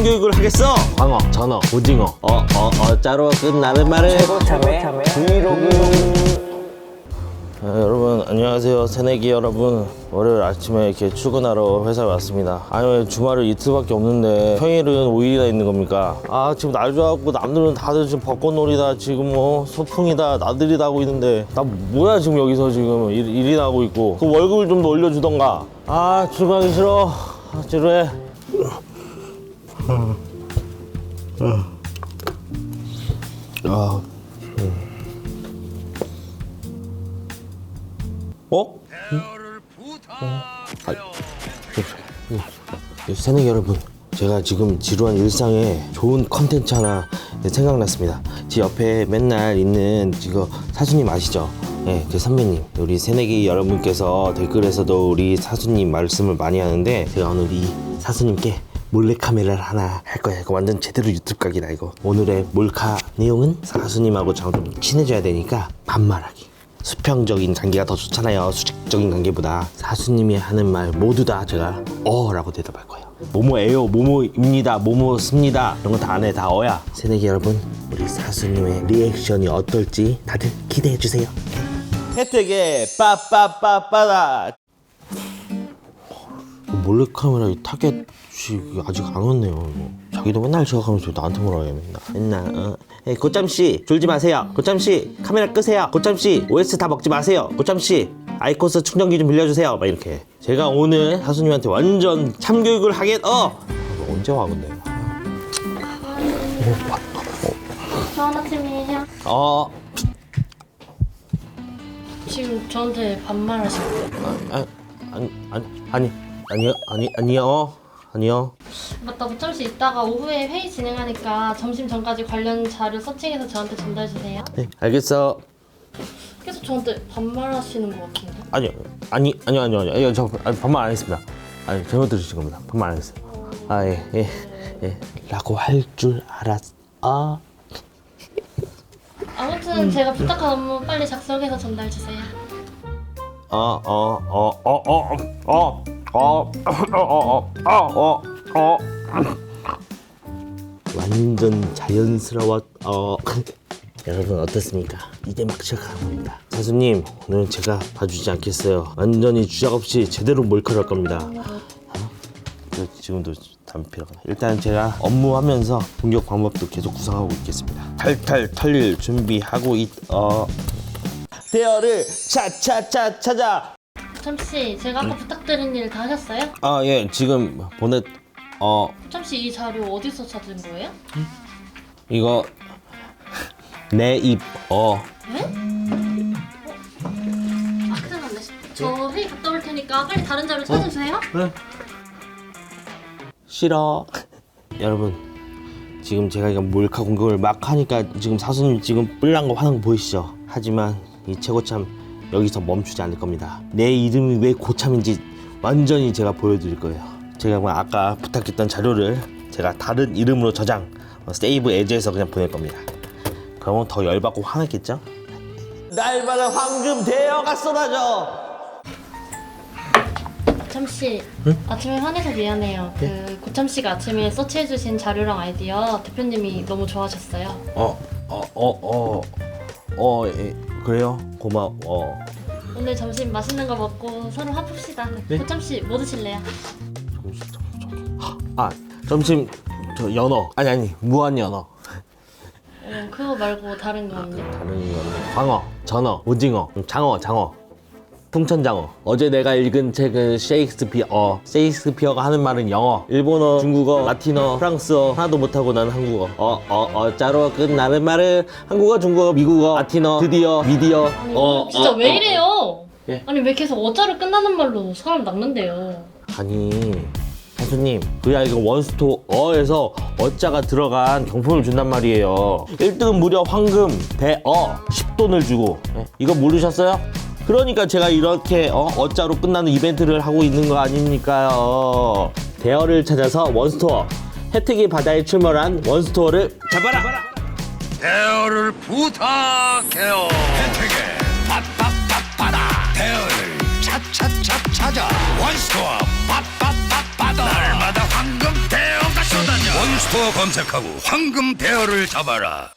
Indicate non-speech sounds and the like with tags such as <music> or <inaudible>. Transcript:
참교육을 하겠어. 광어, 전어, 오징어. 어, 어, 어 짜로 끝나는 말을. 참외 브이로그. 아, 여러분 안녕하세요 새내기 여러분. 월요일 아침에 이렇게 출근하러 회사에 왔습니다. 아니 왜 주말을 이틀밖에 없는데 평일은 5일이나 있는 겁니까? 아 지금 날 좋아갖고 남들은 다들 지금 벚꽃놀이다 지금 뭐 소풍이다 나들이다 하고 있는데. 나 뭐야 지금 여기서 지금 일, 일이나 하고 있고. 그 월급을 좀 더 올려주던가. 아 출근하기 싫어. 아 지루해 아. 어? 네, 새내기 여러분 제가 지금 지루한 일상에 좋은 컨텐츠 하나 생각났습니다. 제 옆에 맨날 있는 지금 사수님 아시죠? 네, 제 선배님. 우리 새내기 여러분께서 댓글에서도 우리 사수님 말씀을 많이 하는데 제가 오늘 이 사수님께 몰래카메라를 하나 할 거예요 이거 완전 제대로 유튜브 각이다 이거 오늘의 몰카 내용은 사수님하고 저랑 좀 친해져야 되니까 반말하기 수평적인 관계가 더 좋잖아요. 수직적인 관계보다 사수님이 하는 말 모두 다 제가 어 라고 대답할 거예요. 뭐뭐예요, 뭐뭐입니다, 뭐뭐습니다 이런 거 다 안에 다 어야. 새내기 여러분, 우리 사수님의 리액션이 어떨지 다들 기대해 주세요. 혜택에 빠빠빠빠다. 몰래카메라 이 타겟 이 아직 안 왔네요. 이거. 자기도 맨날 지각하면서 나한테 뭐라 해 맨날. 맨날 어. 에이, 고짬 씨 졸지 마세요. 고짬 씨 카메라 끄세요. 고짬 씨 OS 다 먹지 마세요. 고짬 씨 아이코스 충전기 좀 빌려주세요. 막 이렇게. 제가 오늘 사수님한테 완전 참교육을 하겠. 어. 아, 언제 와 근데? 좋은 아침이에요. 어. 지금 저한테 반말하신 거예요? 아, 아니 아니 아니 아니요 아니 아니요 아니요. 맞다, 고점 씨 이따가 오후에 회의 진행하니까 점심 전까지 관련 자료 서칭해서 저한테 전달 주세요. 네 알겠어. 계속 저한테 반말하시는 것 같은데. 아니요 아니 아니요 아니요 아니요 아니요, 저 아니, 반말 안 했습니다 아니 잘못 들으신 겁니다 반말 안 했어요 아 예 예 예, 라고 할 줄 알았 아 아무튼 제가 부탁한 업무 빨리 작성해서 전달 주세요. 어, 어, 어, 어, 어, 어, 어, 어, 어, 어, 어. 완전 자연스러워. 어. <laughs> 여러분 어떻습니까? 이제 막 시작하는 겁니다. 사수님 오늘 제가 봐주지 않겠어요. 완전히 주작 없이 제대로 몰카를 할 겁니다. 어? 저 지금도 가네. 일단 제가 업무하면서 공격 방법도 계속 구상하고 있겠습니다. 탈탈 털릴 준비하고 있. 어. 대어를 차차차 찾아. 고점 씨, 제가 아까 부탁드린 일 다 하셨어요? 아 예 지금 보냈 어 고점 씨이 자료 어디서 찾은 거예요? 이거 내 입 어 네? 아, 큰일 났네. 저 회의 갔다 올 테니까 빨리 다른 자료 찾아주세요. 싫어 여러분 지금 제가 이거 몰카 공격을 막 하니까 지금 사수님 지금 뿔난 거 화난 거 보이시죠 하지만 이 최고참 여기서 멈추지 않을 겁니다. 내 이름이 왜 고참인지 완전히 제가 보여드릴 거예요. 제가 뭐 아까 부탁했던 자료를 제가 다른 이름으로 저장 어, 세이브 에즈에서 그냥 보낼 겁니다. 그러면 더 열받고 화났겠죠? 날마다 황금 대여가 쏟아져! 고참 씨, 아침에 화내서 미안해요. 그 고참 씨가 아침에 서치해주신 자료랑 아이디어 대표님이 너무 좋아하셨어요. 어, 어, 어, 어, 어, 예, 그래요? 고마워. 어. 오늘 점심 맛있는 거 먹고 서로 화풉시다. 네? 고참 씨 뭐 드실래요? 점심, 점, 저기. 아, 점심 저 연어. 아니 아니 무한 연어. 어, 그거 말고 다른 거 없냐? 다른 거는 광어, 전어, 오징어, 음, 장어, 장어. 풍천장어. 어제 내가 읽은 책은 셰익스피어. 어, 셰익스피어가 하는 말은 영어, 일본어, 중국어, 라틴어, 프랑스어 하나도 못하고 난 한국어. 어, 어, 어짜로 끝나는 말은 한국어, 중국어, 미국어, 라틴어, 드디어, 미디어. 아니, 어, 진짜 어, 왜 어. 이래요? 예. 아니 왜 계속 어짜로 끝나는 말로 사람 낚는데요? 아니 사수님 그야 이거 원스토어에서 어자가 들어간 경품을 준단 말이에요 1등은 무려 황금 대어 10돈을 주고 예? 이거 모르셨어요? 그러니까 제가 이렇게 어, 어자로 끝나는 이벤트를 하고 있는 거 아닙니까요 대어를 찾아서 원스토어 혜택이 바다에 출몰한 원스토어를 잡아라 대어를 부탁해요. 혜택에 받아. 대어를 차차차 찾아. 원스토어 받아. 날마다 황금 대어가 쏟아져. 원스토어 검색하고 황금 대어를 잡아라